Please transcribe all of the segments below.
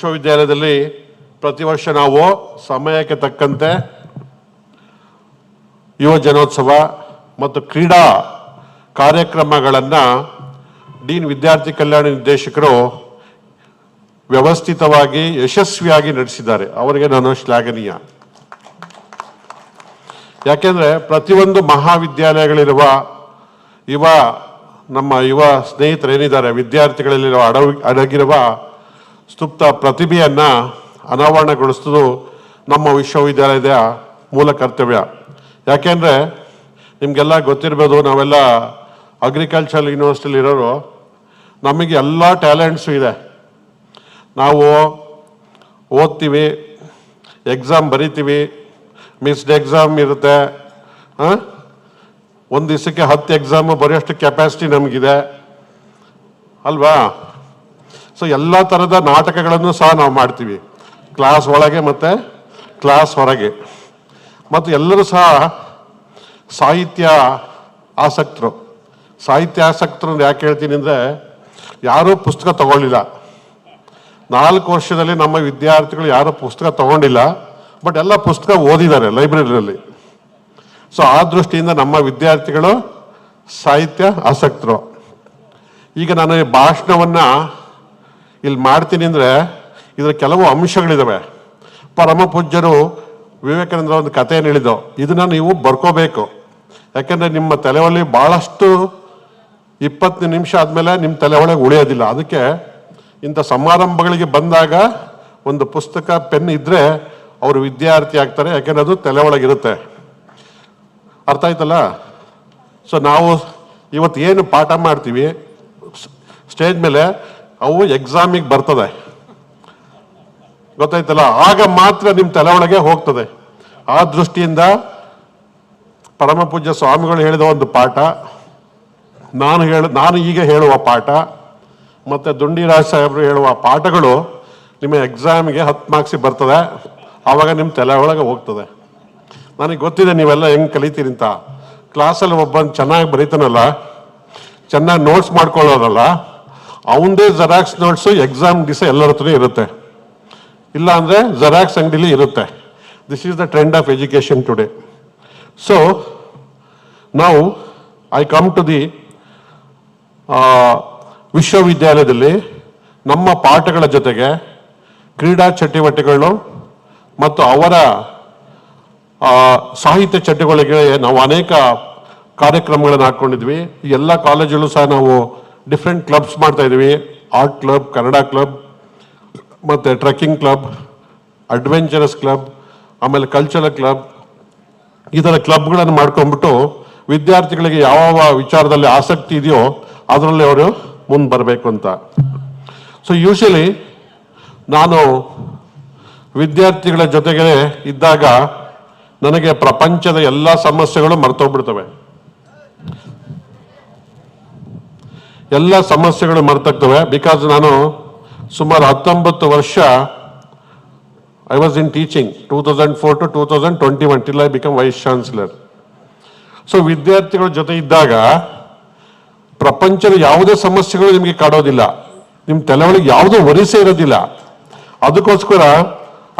ವಿಶ್ವವಿದ್ಯಾಲಯದಲ್ಲಿ ಪ್ರತಿ ವರ್ಷ ನಾವು ಸಮಯಕ್ಕೆ ತಕ್ಕಂತೆ ಯುವ ಜನೋತ್ಸವ ಮತ್ತು ಕ್ರೀಡಾ ಕಾರ್ಯಕ್ರಮಗಳನ್ನು ಡೀನ್ ವಿದ್ಯಾರ್ಥಿ ಕಲ್ಯಾಣ ನಿರ್ದೇಶಕರು ವ್ಯವಸ್ಥಿತವಾಗಿ, ಯಶಸ್ವಿಯಾಗಿ ನಡೆಸಿದ್ದಾರೆ. ಅವರಿಗೆ ನಾನು ಶ್ಲಾಘನೀಯ. ಯಾಕೆಂದರೆ ಪ್ರತಿಯೊಂದು ಮಹಾವಿದ್ಯಾಲಯಗಳಿರುವ ಯುವ ನಮ್ಮ ಯುವ ಸ್ನೇಹಿತರೇನಿದ್ದಾರೆ ವಿದ್ಯಾರ್ಥಿಗಳಲ್ಲಿರುವ ಅಡವಿ ಅಡಗಿರುವ ಸುಪ್ತ ಪ್ರತಿಭೆಯನ್ನು ಅನಾವರಣಗೊಳಿಸೋದು ನಮ್ಮ ವಿಶ್ವವಿದ್ಯಾಲಯದ ಮೂಲ ಕರ್ತವ್ಯ. ಯಾಕೆಂದರೆ ನಿಮಗೆಲ್ಲ ಗೊತ್ತಿರ್ಬೋದು, ನಾವೆಲ್ಲ ಅಗ್ರಿಕಲ್ಚರಲ್ ಯೂನಿವರ್ಸಿಟಿಲಿ ಇರೋರು. ನಮಗೆ ಎಲ್ಲ ಟ್ಯಾಲೆಂಟ್ಸು ಇದೆ. ನಾವು ಓದ್ತೀವಿ ಎಕ್ಸಾಮ್ ಬರಿತೀವಿ ಮಿಸ್ಡ್ ಎಕ್ಸಾಮ್ ಇರುತ್ತೆ. ಒಂದು ದಿವಸಕ್ಕೆ ಹತ್ತು ಎಕ್ಸಾಮು ಬರೆಯೋಷ್ಟು ಕೆಪ್ಯಾಸಿಟಿ ನಮಗಿದೆ. ಅಲ್ವಾ? ಸೊ ಎಲ್ಲ ಥರದ ನಾಟಕಗಳನ್ನು ಸಹ ನಾವು ಮಾಡ್ತೀವಿ. ಕ್ಲಾಸ್ ಒಳಗೆ ಮತ್ತು ಕ್ಲಾಸ್ ಹೊರಗೆ. ಮತ್ತು ಎಲ್ಲರೂ ಸಹ ಸಾಹಿತ್ಯ ಆಸಕ್ತರು. ಸಾಹಿತ್ಯ ಆಸಕ್ತರು ಯಾಕೆ ಹೇಳ್ತೀನಿ ಅಂದರೆ ಯಾರೂ ಪುಸ್ತಕ ತಗೊಳ್ಳಿಲ್ಲ. ನಾಲ್ಕು ವರ್ಷದಲ್ಲಿ ನಮ್ಮ ವಿದ್ಯಾರ್ಥಿಗಳು ಯಾರೂ ಪುಸ್ತಕ ತಗೊಂಡಿಲ್ಲ, ಬಟ್ ಎಲ್ಲ ಪುಸ್ತಕ ಓದಿದ್ದಾರೆ ಲೈಬ್ರರಿಯಲ್ಲಿ. ಸೊ ಆ ದೃಷ್ಟಿಯಿಂದ ನಮ್ಮ ವಿದ್ಯಾರ್ಥಿಗಳು ಸಾಹಿತ್ಯ ಆಸಕ್ತರು. ಈಗ ನಾನು ಭಾಷಣವನ್ನ ಇಲ್ಲಿ ಮಾಡ್ತೀನಿ ಅಂದರೆ ಇದರ ಕೆಲವು ಅಂಶಗಳಿದ್ದಾವೆ ಪರಮ ಪೂಜ್ಯರು ವಿವೇಕಾನಂದರ ಒಂದು ಕಥೆಯನ್ನು ಹೇಳಿದ್ದು, ಇದನ್ನು ನೀವು ಬರ್ಕೋಬೇಕು. ಯಾಕೆಂದರೆ ನಿಮ್ಮ ತಲೆಯಲ್ಲಿ ಭಾಳಷ್ಟು ಇಪ್ಪತ್ತು ನಿಮಿಷ ಆದಮೇಲೆ ನಿಮ್ಮ ತಲೆ ಒಳಗೆ ಉಳಿಯೋದಿಲ್ಲ. ಅದಕ್ಕೆ ಇಂಥ ಸಮಾರಂಭಗಳಿಗೆ ಬಂದಾಗ ಒಂದು ಪುಸ್ತಕ, ಪೆನ್ ಇದ್ದರೆ ಅವರು ವಿದ್ಯಾರ್ಥಿ ಆಗ್ತಾರೆ, ಯಾಕೆಂದರೆ ಅದು ತಲೆ ಒಳಗಿರುತ್ತೆ ಅರ್ಥ ಆಯ್ತಲ್ಲ? ಸೊ ನಾವು ಇವತ್ತು ಏನು ಪಾಠ ಮಾಡ್ತೀವಿ? ಸ್ಟೇಜ್ ಮೇಲೆ ಅವು ಎಕ್ಸಾಮಿಗೆ ಬರ್ತದೆ. ಗೊತ್ತಾಯ್ತಲ್ಲ? ಆಗ ಮಾತ್ರ ನಿಮ್ಮ ತಲೆ ಒಳಗೆ ಹೋಗ್ತದೆ. ಆ ದೃಷ್ಟಿಯಿಂದ ಪರಮ ಪೂಜ್ಯ ಸ್ವಾಮಿಗಳು ಹೇಳಿದ ಒಂದು ಪಾಠ, ನಾನು ಹೇಳ, ನಾನು ಈಗ ಹೇಳುವ ಪಾಠ, ಮತ್ತು ದುಂಡಿರಾಜ್ ಸಾಹೇಬರು ಹೇಳುವ ಪಾಠಗಳು ನಿಮ್ಮ ಎಕ್ಸಾಮ್ಗೆ ಹತ್ತು ಮಾರ್ಕ್ಸಿಗೆ ಬರ್ತದೆ. ಆವಾಗ ನಿಮ್ಮ ತಲೆ ಒಳಗೆ ಹೋಗ್ತದೆ. ನನಗೆ ಗೊತ್ತಿದೆ ನೀವೆಲ್ಲ ಹೆಂಗೆ ಕಲಿತೀರಿ ಅಂತ. ಕ್ಲಾಸಲ್ಲಿ ಒಬ್ಬನು ಚೆನ್ನಾಗಿ ಬರೀತಾನಲ್ಲ, ಚೆನ್ನಾಗಿ ನೋಟ್ಸ್ ಮಾಡ್ಕೊಳ್ಳೋರಲ್ಲ ಅವನದೇ ಜೆರಾಕ್ಸ್ ನೋಟ್ಸು ಎಕ್ಸಾಮ್ ದಿವಸ ಎಲ್ಲರ ಹತ್ರ ಇರುತ್ತೆ. ಇಲ್ಲ ಅಂದರೆ ಜೆರಾಕ್ಸ್ ಅಂಗಡಿಲಿ ಇರುತ್ತೆ. This is the trend of education today so ನಾವು ಐ ಕಮ್ ಟು ದಿ ವಿಶ್ವವಿದ್ಯಾಲಯದಲ್ಲಿ ನಮ್ಮ ಪಾಠಗಳ ಜೊತೆಗೆ ಕ್ರೀಡಾ ಚಟುವಟಿಕೆಗಳು ಮತ್ತು ಅವರ ಸಾಹಿತ್ಯ ಚಟುವಟಿಕೆಗಳಿಗೆ ನಾವು ಅನೇಕ ಕಾರ್ಯಕ್ರಮಗಳನ್ನು ಹಾಕ್ಕೊಂಡಿದ್ವಿ. ಎಲ್ಲ ಕಾಲೇಜುಗಳು ಸಹ ನಾವು ಡಿಫ್ರೆಂಟ್ ಕ್ಲಬ್ಸ್ ಮಾಡ್ತಾ ಇದ್ದೀವಿ ಆರ್ಟ್ ಕ್ಲಬ್ ಕನ್ನಡ ಕ್ಲಬ್ ಮತ್ತು ಟ್ರೆಕ್ಕಿಂಗ್ ಕ್ಲಬ್ ಅಡ್ವೆಂಚರಸ್ ಕ್ಲಬ್ ಆಮೇಲೆ ಕಲ್ಚರಲ್ ಕ್ಲಬ್ ಈ ಥರ ಕ್ಲಬ್ಗಳನ್ನು ಮಾಡ್ಕೊಂಡ್ಬಿಟ್ಟು ವಿದ್ಯಾರ್ಥಿಗಳಿಗೆ ಯಾವ ವಿಚಾರದಲ್ಲಿ ಆಸಕ್ತಿ ಇದೆಯೋ ಅದರಲ್ಲಿ ಅವರು ಮುಂದೆ ಬರಬೇಕು ಅಂತ. ಸೊ ಯೂಶಲಿ ನಾನು ವಿದ್ಯಾರ್ಥಿಗಳ ಜೊತೆಗೆ ಇದ್ದಾಗ ನನಗೆ ಪ್ರಪಂಚದ ಎಲ್ಲ ಸಮಸ್ಯೆಗಳು ಮರ್ತೋಗ್ಬಿಡ್ತವೆ. ಎಲ್ಲ ಸಮಸ್ಯೆಗಳು ಮರ್ತೋಗ್ತವೆ ಬಿಕಾಸ್ ನಾನು ಸುಮಾರು ಹತ್ತೊಂಬತ್ತು ವರ್ಷ I was in teaching two thousand four to two thousand twenty one till I become vice chancellor so ವಿದ್ಯಾರ್ಥಿಗಳ ಜೊತೆ ಇದ್ದಾಗ ಪ್ರಪಂಚದ ಯಾವುದೇ ಸಮಸ್ಯೆಗಳು ನಿಮಗೆ ಕಾಡೋದಿಲ್ಲ. ನಿಮ್ಮ ತಲೆವಳಿಗೆ ಯಾವುದೂ ವರಿಸೆ ಇರೋದಿಲ್ಲ. ಅದಕ್ಕೋಸ್ಕರ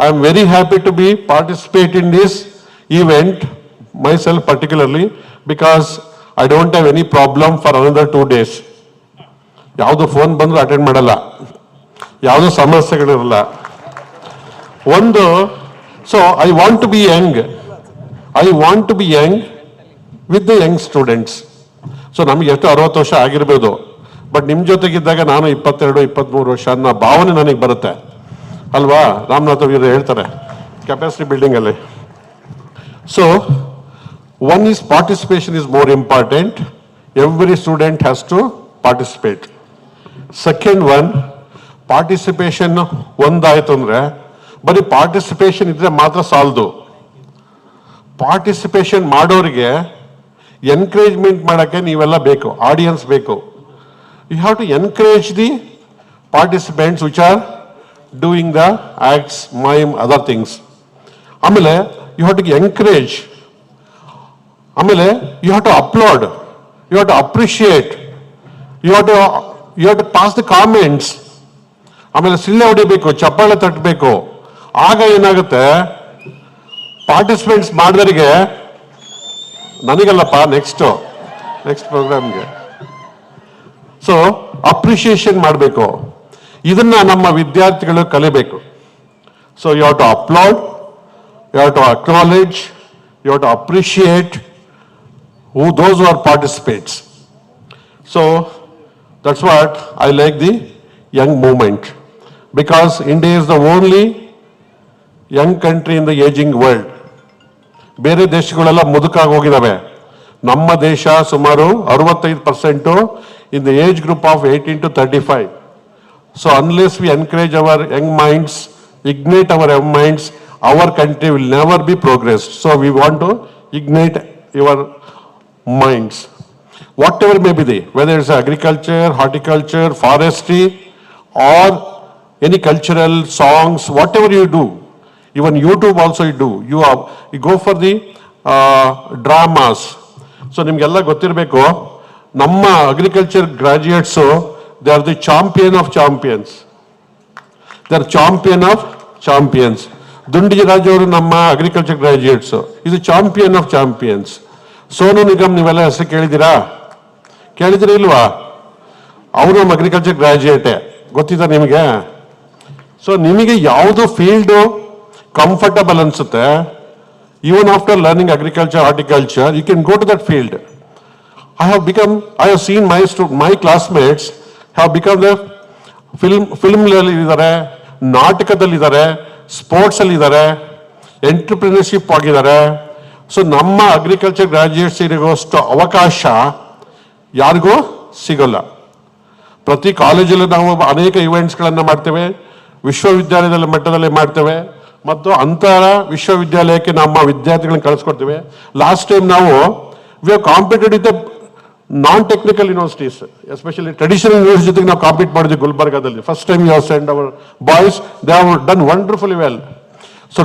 I am very happy to be participate in this event myself particularly because I don't have any problem for another two days ಯಾವುದು ಫೋನ್ ಬಂದರೂ ಅಟೆಂಡ್ ಮಾಡಲ್ಲ. ಯಾವುದೋ ಸಮಸ್ಯೆಗಳಿರಲ್ಲ. ಒಂದು so I want to be young I want to be young with the young students so ನಮಗೆ ಎಷ್ಟು ಅರವತ್ತು ವರ್ಷ ಆಗಿರ್ಬೋದು. ಬಟ್ ನಿಮ್ಮ ಜೊತೆಗಿದ್ದಾಗ ನಾನು ಇಪ್ಪತ್ತೆರಡು ಇಪ್ಪತ್ತ್ಮೂರು ವರ್ಷ ಅನ್ನೋ ಭಾವನೆ ನನಗೆ ಬರುತ್ತೆ. ಅಲ್ವಾ? ರಾಮನಾಥ ಅವರು ಹೇಳ್ತಾರೆ capacity ಬಿಲ್ಡಿಂಗಲ್ಲಿ so one is participation is more important every student has to participate second one participation ಒಂದಾಯಿತು ಅಂದ್ರೆ, ಬರೀ ಪಾರ್ಟಿಸಿಪೇಷನ್ ಇದ್ರೆ ಮಾತ್ರ ಸಾಲದು. ಪಾರ್ಟಿಸಿಪೇಷನ್ ಮಾಡೋರಿಗೆ ಎನ್ಕರೇಜ್ಮೆಂಟ್ ಮಾಡೋಕ್ಕೆ ನೀವೆಲ್ಲ ಬೇಕು ಆಡಿಯನ್ಸ್ ಬೇಕು. You have to encourage the participants which are doing the acts mime other things ಆಮೇಲೆ ಯು ಹ್ಯಾವ್ ಟು ಎನ್ಕರೇಜ್ ಆಮೇಲೆ you have to upload you have to appreciate you have to you have to pass the comments ಆಮೇಲೆ ಸಿಳ್ಳೆ ಹೊಡಿಬೇಕು, ಚಪ್ಪಾಳೆ ತಟ್ಟಬೇಕು ಆಗ ಏನಾಗುತ್ತೆ? Participates ಮಾಡಿದವರಿಗೆ ನನಗಲ್ಲಪ್ಪ ನೆಕ್ಸ್ಟ್ ನೆಕ್ಸ್ಟ್ ಪ್ರೋಗ್ರಾಮ್ಗೆ ಸೊ ಅಪ್ರಿಷಿಯೇಷನ್ ಮಾಡಬೇಕು. ಇದನ್ನ ನಮ್ಮ ವಿದ್ಯಾರ್ಥಿಗಳು ಕಲಿಬೇಕು. So you have to upload you have to acknowledge you have to appreciate who those are participates so that's what I like the young moment because India is the only young country in the ageing world ಬೇರೆ ದೇಶಗಳೆಲ್ಲ ಮುದುಕಾಗಿ ಹೋಗಿದ್ದಾವೆ ನಮ್ಮ ದೇಶ ಸುಮಾರು ಅರವತ್ತೈದು percent in the age group of eighteen to thirty five so unless we encourage our young minds ignite our young minds our country will never be progress so we want to ignite your minds. Whatever may be they, whether it's agriculture, horticulture, forestry, or any cultural songs, whatever you do, even YouTube also you do, you are, you go for the uh, dramas. So ನಿಮ್ಗೆಲ್ಲ ಗೊತ್ತಿರಬೇಕು ನಮ್ಮ agriculture graduates they are the champion of champions they are champion of champions Dundiji Raju ಅವರು ನಮ್ಮ agriculture graduates ಇದು champion of champions Sonu Nigam ನೀವೆಲ್ಲ ಹೆಸರು ಕೇಳಿದ್ದೀರಾ ಕೇಳಿದಿರ ಇಲ್ವಾ? ಅವರು ನಮ್ಮ ಅಗ್ರಿಕಲ್ಚರ್ ಗ್ರಾಜ್ಯುಯೇಟೇ ಗೊತ್ತಿದೆ ನಿಮಗೆ? ಸೊ ನಿಮಗೆ ಯಾವುದು ಫೀಲ್ಡು ಕಂಫರ್ಟಬಲ್ ಅನಿಸುತ್ತೆ? Even after learning agriculture horticulture you can go to that field I have become I have seen my stu my classmates have become the film film ಇದ್ದಾರೆ ನಾಟಕದಲ್ಲಿದ್ದಾರೆ ಸ್ಪೋರ್ಟ್ಸ್ ಅಲ್ಲಿ ಇದ್ದಾರೆ entrepreneurship ಆಗಿದ್ದಾರೆ. So ನಮ್ಮ agriculture graduates ಇರೋಷ್ಟು ಅವಕಾಶ ಯಾರಿಗೂ ಸಿಗಲ್ಲ. ಪ್ರತಿ ಕಾಲೇಜಲ್ಲೂ ನಾವು ಅನೇಕ ಇವೆಂಟ್ಸ್ಗಳನ್ನು ಮಾಡ್ತೇವೆ, ವಿಶ್ವವಿದ್ಯಾಲಯದಲ್ಲಿ ಮಟ್ಟದಲ್ಲಿ ಮಾಡ್ತೇವೆ, ಮತ್ತು ಅಂತರ ವಿಶ್ವವಿದ್ಯಾಲಯಕ್ಕೆ ನಮ್ಮ ವಿದ್ಯಾರ್ಥಿಗಳನ್ನ ಕಳಿಸ್ಕೊಡ್ತೇವೆ. ಲಾಸ್ಟ್ ಟೈಮ್ ನಾವು we competed with non technical universities especially traditional ಜೊತೆಗೆ ನಾವು ಕಾಂಪೀಟ್ ಮಾಡಿದ್ವಿ ಗುಲ್ಬರ್ಗಾದಲ್ಲಿ. First time you send our boys they have done wonderfully well so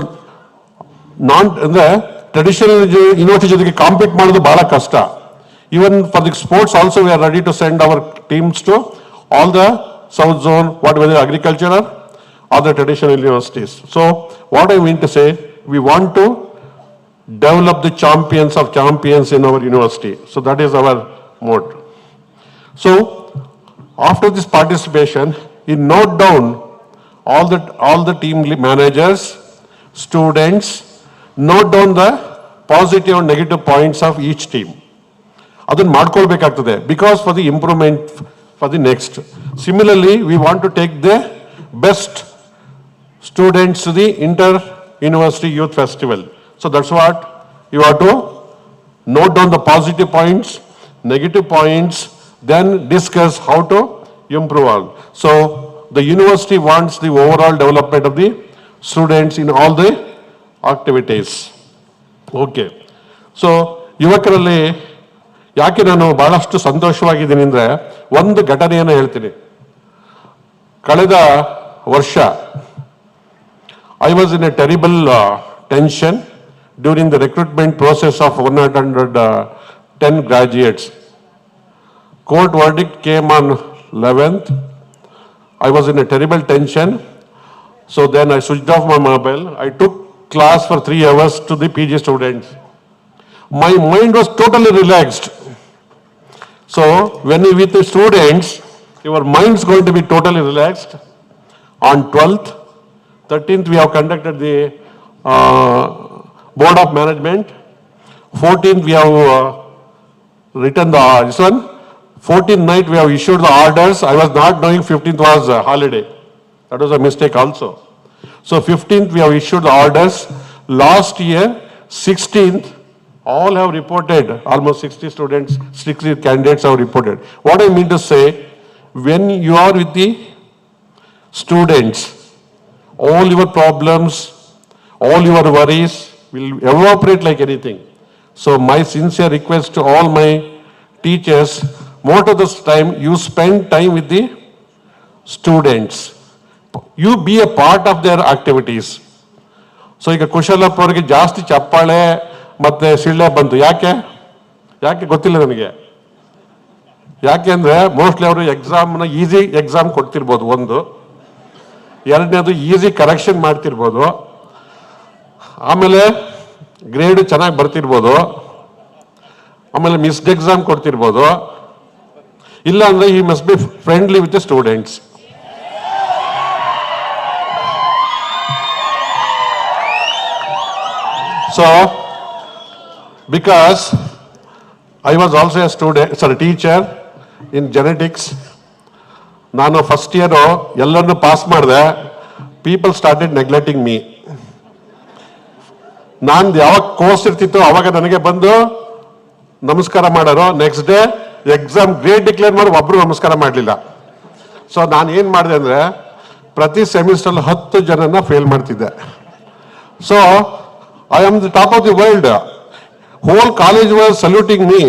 non ಅಂದ್ರೆ ಟ್ರೆಡಿಷನಲ್ ಯೂನಿವರ್ಸಿಟಿ ಜೊತೆಗೆ ಕಾಂಪೀಟ್ ಮಾಡೋದು ಬಹಳ ಕಷ್ಟ. Even for the sports also, we are ready to send our teams to all the South Zone, whatever the agricultural or the traditional universities. So what I mean to say, we want to develop the champions of champions in our university. So that is our mode. So after this participation, he note down all the, all the team managers, students, note down the positive and negative points of each team. ಅದನ್ನು ಮಾಡ್ಕೊಳ್ಬೇಕಾಗ್ತದೆ. Because for the improvement for the next similarly we want to take the best students the inter university youth festival so that's what you are to note down the positive points negative points then discuss how to improve all so the university wants the overall development of the students in all the activities okay so ಯುವಕರಲ್ಲಿ ಯಾಕೆ ನಾನು ಬಹಳಷ್ಟು ಸಂತೋಷವಾಗಿದ್ದೀನಿ ಅಂದರೆ ಒಂದು ಘಟನೆಯನ್ನು ಹೇಳ್ತೀನಿ ಕಳೆದ ವರ್ಷ I was in a terrible uh, tension during the recruitment process of 110 graduates. Court verdict came on 11th. I was in a terrible tension. So then I switched off my mobile. I took class for three hours to the PG students. My mind was totally relaxed. So when you with the students, your mind's going to be totally relaxed. On 12th, 13th, we have conducted the uh, Board of Management. 14th, we have uh, written the, this one. 14th night, we have issued the orders. I was not knowing 15th was a holiday. That was a mistake also. So 15th, we have issued the orders. Last year, 16th, all have reported, almost 60 students, 60 candidates have reported. What I mean to say, when you are with the students, all your problems, all your worries will evaporate like anything. So my sincere request to all my teachers, most of this time you spend time with the students. You be a part of their activities. So ಈಗ ಕುಶಲಪ್ಪ ಅವರಿಗೆ ಜಾಸ್ತಿ ಚಪ್ಪಾಳೆ ಮತ್ತೆ ಶಿಳ್ಳೆ ಬಂತು. ಯಾಕೆ? ಯಾಕೆ ಗೊತ್ತಿಲ್ಲ ನನಗೆ ಯಾಕೆ ಅಂದ್ರೆ ಮೋಸ್ಟ್ಲಿ ಅವರು ಎಕ್ಸಾಮ್ನ ಈಸಿ ಎಕ್ಸಾಮ್ ಕೊಡ್ತಿರ್ಬೋದು ಒಂದು. ಎರಡನೇದು ಈಸಿ ಕರೆಕ್ಷನ್ ಮಾಡ್ತಿರ್ಬೋದು. ಆಮೇಲೆ ಗ್ರೇಡ್ ಚೆನ್ನಾಗಿ ಬರ್ತಿರ್ಬೋದು. ಆಮೇಲೆ ಮಿಸ್ಡ್ ಎಕ್ಸಾಮ್ ಕೊಡ್ತಿರ್ಬೋದು. ಇಲ್ಲ ಅಂದ್ರೆ ಈ must be friendly with students so because I was also a student sorry, teacher in genetics ನಾನು ಫಸ್ಟ್ ಇಯರು ಎಲ್ಲರನ್ನು ಪಾಸ್ ಮಾಡಿದೆ. ಪೀಪಲ್ ಸ್ಟಾರ್ಟೆಡ್ ನೆಗ್ಲೆಕ್ಟಿಂಗ್ ಮೀ ನಾನು ಯಾವಾಗ ಕೋರ್ಸ್ ಇರ್ತಿತ್ತು ಅವಾಗ ನನಗೆ ಬಂದು ನಮಸ್ಕಾರ ಮಾಡೋರು. Next day exam grade declare ಮಾಡಿ ಒಬ್ಬರು ನಮಸ್ಕಾರ ಮಾಡಲಿಲ್ಲ. ಸೊ ನಾನು ಏನು ಮಾಡಿದೆ ಅಂದರೆ ಪ್ರತಿ ಸೆಮಿಸ್ಟರ್ ಹತ್ತು ಜನನ ಫೇಲ್ ಮಾಡ್ತಿದ್ದೆ. So I am the top of the world whole college was saluting me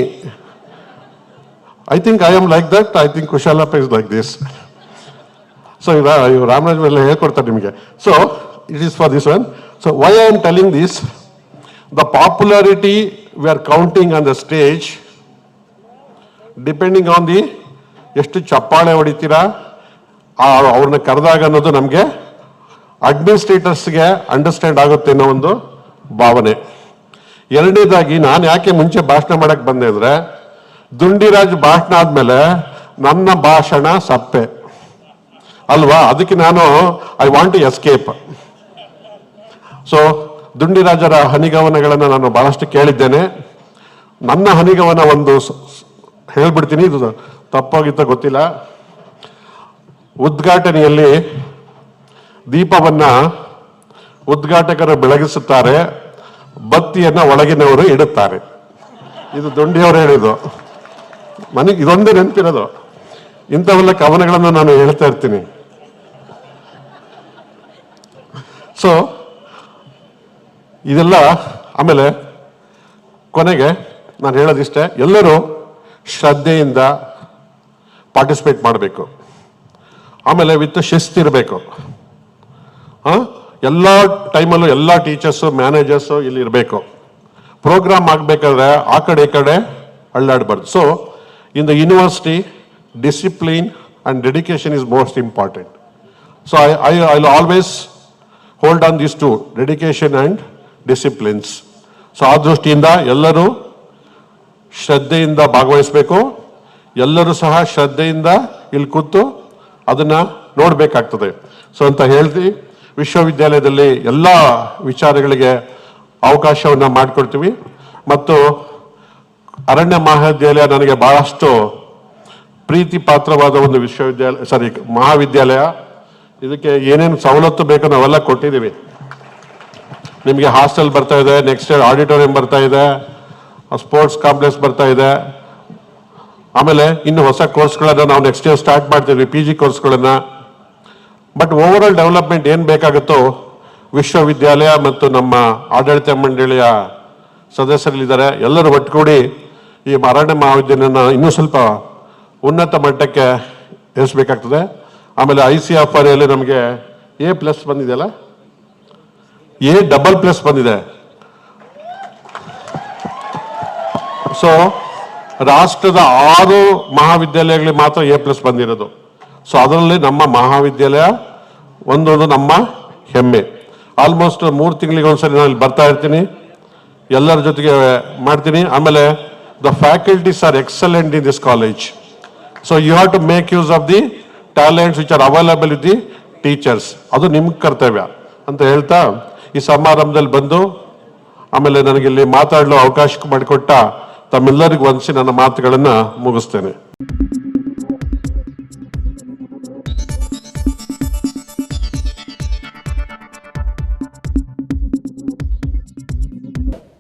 I think I am like that I think Kushalappa is like this so ಇವ ಇವ್ ರಾಮರಾಜ್ ಹೇಳ್ಕೊಡ್ತಾರೆ ನಿಮಗೆ. So it is for this one so why I am telling this the popularity we are counting on the stage depending on the ಎಷ್ಟು ಚಪ್ಪಾಳೆ ಹೊಡಿತೀರಾ ಅವ್ರನ್ನ ಕರೆದಾಗ ಅನ್ನೋದು ನಮಗೆ ಅಡ್ಮಿನಿಸ್ಟ್ರೇಟರ್ಸ್ಗೆ ಅಂಡರ್ಸ್ಟ್ಯಾಂಡ್ ಆಗುತ್ತೆ ಅನ್ನೋ ಒಂದು ಭಾವನೆ. ಎರಡನೇದಾಗಿ ನಾನು ಯಾಕೆ ಮುಂಚೆ ಭಾಷಣ ಮಾಡಕ್ ಬಂದೆ ಅಂದ್ರೆ, ದುಂಡಿರಾಜ್ ಭಾಷಣ ಆದ್ಮೇಲೆ ನನ್ನ ಭಾಷಣ ಸಪ್ಪೆ. ಅಲ್ವಾ? ಅದಕ್ಕೆ ನಾನು I want to escape so ದುಂಡಿರಾಜರ ಹನಿಗವನಗಳನ್ನು ನಾನು ಬಹಳಷ್ಟು ಕೇಳಿದ್ದೇನೆ. ನನ್ನ ಹನಿಗವನ ಒಂದು ಹೇಳ್ಬಿಡ್ತೀನಿ. ಇದು ತಪ್ಪಾಗಿತ್ತ ಗೊತ್ತಿಲ್ಲ. ಉದ್ಘಾಟನೆಯಲ್ಲಿ ದೀಪವನ್ನ ಉದ್ಘಾಟಕರು ಬೆಳಗಿಸುತ್ತಾರೆ. ಬತ್ತಿಯನ್ನ ಒಳಗಿನವರು ಇಡುತ್ತಾರೆ. ಇದು ದೊಂಡಿಯವರು ಹೇಳಿದ್ದು. ನನಗೆ ಇದೊಂದೇ ನೆನಪಿರೋದು. ಇಂಥವೆಲ್ಲ ಕವನಗಳನ್ನು ನಾನು ಹೇಳ್ತಾ ಇರ್ತೀನಿ. ಸೊ ಇದೆಲ್ಲ ಆಮೇಲೆ ಕೊನೆಗೆ ನಾನು ಹೇಳೋದಿಷ್ಟೇ, ಎಲ್ಲರೂ ಶ್ರದ್ಧೆಯಿಂದ ಪಾರ್ಟಿಸಿಪೇಟ್ ಮಾಡಬೇಕು. ಆಮೇಲೆ ವಿತ್ ಶಿಸ್ತಿರಬೇಕು. ಎಲ್ಲ ಟೈಮಲ್ಲೂ ಎಲ್ಲ ಟೀಚರ್ಸು, ಮ್ಯಾನೇಜರ್ಸು ಇಲ್ಲಿ ಇರಬೇಕು. ಪ್ರೋಗ್ರಾಮ್ ಆಗಬೇಕಾದ್ರೆ ಆ ಕಡೆ ಈ ಕಡೆ ಅಳ್ಳಾಡಬಾರ್ದು. So in the university discipline and dedication is most important so I I I always hold on this to dedication and disciplines so ಆ ದೃಷ್ಟಿಯಿಂದ ಎಲ್ಲರೂ ಶ್ರದ್ಧೆಯಿಂದ ಭಾಗವಹಿಸಬೇಕು. ಎಲ್ಲರೂ ಸಹ ಶ್ರದ್ಧೆಯಿಂದ ಇಲ್ಲಿ ಕೂತು ಅದನ್ನು ನೋಡಬೇಕಾಗ್ತದೆ. ಸೊ ಅಂತ ಹೇಳ್ತಿ ವಿಶ್ವವಿದ್ಯಾಲಯದಲ್ಲಿ ಎಲ್ಲ ವಿಚಾರಗಳಿಗೆ ಅವಕಾಶವನ್ನು ಮಾಡಿಕೊಡ್ತೀವಿ. ಮತ್ತು ಅರಣ್ಯ ಮಹಾವಿದ್ಯಾಲಯ ನನಗೆ ಬಹಳಷ್ಟು ಪ್ರೀತಿ ಪಾತ್ರವಾದ ಒಂದು ವಿಶ್ವವಿದ್ಯಾಲಯ ಸಾರಿ ಮಹಾವಿದ್ಯಾಲಯ. ಇದಕ್ಕೆ ಏನೇನು ಸವಲತ್ತು ಬೇಕೋ ನಾವೆಲ್ಲ ಕೊಟ್ಟಿದ್ದೀವಿ. ನಿಮಗೆ ಹಾಸ್ಟೆಲ್ ಬರ್ತಾ ಇದೆ ನೆಕ್ಸ್ಟ್ ಇಯರ್ ಆಡಿಟೋರಿಯಂ ಬರ್ತಾ ಇದೆ ಸ್ಪೋರ್ಟ್ಸ್ ಕಾಂಪ್ಲೆಕ್ಸ್ ಬರ್ತಾ ಇದೆ. ಆಮೇಲೆ ಇನ್ನು ಹೊಸ ಕೋರ್ಸ್ಗಳನ್ನು ನಾವು ನೆಕ್ಸ್ಟ್ ಇಯರ್ ಸ್ಟಾರ್ಟ್ ಮಾಡ್ತೀವಿ ಪಿ ಜಿ ಕೋರ್ಸ್ಗಳನ್ನ ಬಟ್ ಓವರ್ ಆಲ್ ಡೆವಲಪ್ಮೆಂಟ್ ಏನು ಬೇಕಾಗುತ್ತೋ ವಿಶ್ವವಿದ್ಯಾಲಯ ಮತ್ತು ನಮ್ಮ ಆಡಳಿತ ಮಂಡಳಿಯ ಸದಸ್ಯರಲ್ಲಿದ್ದಾರೆ. ಎಲ್ಲರೂ ಒಟ್ಟುಗೂಡಿ ಈ ಅರಣ್ಯ ಮಹಾವಿದ್ಯಾಲಯನ ಇನ್ನೂ ಸ್ವಲ್ಪ ಉನ್ನತ ಮಟ್ಟಕ್ಕೆ ಏರಿಸಬೇಕಾಗ್ತದೆ. ಆಮೇಲೆ ಐ ಸಿ ಎಫ್ ಆರ್ ಅಲ್ಲಿ ನಮಗೆ ಎ ಪ್ಲಸ್ ಬಂದಿದೆಯಲ್ಲ? ಎ ಡಬಲ್ ಪ್ಲಸ್ ಬಂದಿದೆ. ಸೊ ರಾಷ್ಟ್ರದ ಆರು ಮಹಾವಿದ್ಯಾಲಯಗಳಿಗೆ ಮಾತ್ರ ಎ ಪ್ಲಸ್ ಬಂದಿರೋದು. ಸೊ ಅದರಲ್ಲಿ ನಮ್ಮ ಮಹಾವಿದ್ಯಾಲಯ ಒಂದೊಂದು ನಮ್ಮ ಹೆಮ್ಮೆ. ಆಲ್ಮೋಸ್ಟ್ ಮೂರು ತಿಂಗಳಿಗೆ ಒಂದ್ಸರಿ ನಾನು ಇಲ್ಲಿ ಬರ್ತಾ ಇರ್ತೀನಿ. ಎಲ್ಲರ ಜೊತೆಗೆ ಮಾಡ್ತೀನಿ. ಆಮೇಲೆ the faculties are excellent in this college so you have to make use of the talents which are available with the teachers ಅದು ನಿಮ್ಮ ಕರ್ತವ್ಯ ಅಂತ ಹೇಳ್ತಾ ಈ ಸಮಾರಂಭದಲ್ಲಿ ಬಂದು ಆಮೇಲೆ ನನಗೆ ಇಲ್ಲಿ ಮಾತಾಡಲು ಅವಕಾಶ ಮಾಡಿಕೊಟ್ಟ ತಮ್ಮೆಲ್ಲರಿಗೂ ವಂದಿಸಿ ನನ್ನ ಮಾತುಗಳನ್ನು ಮುಗಿಸ್ತೇನೆ.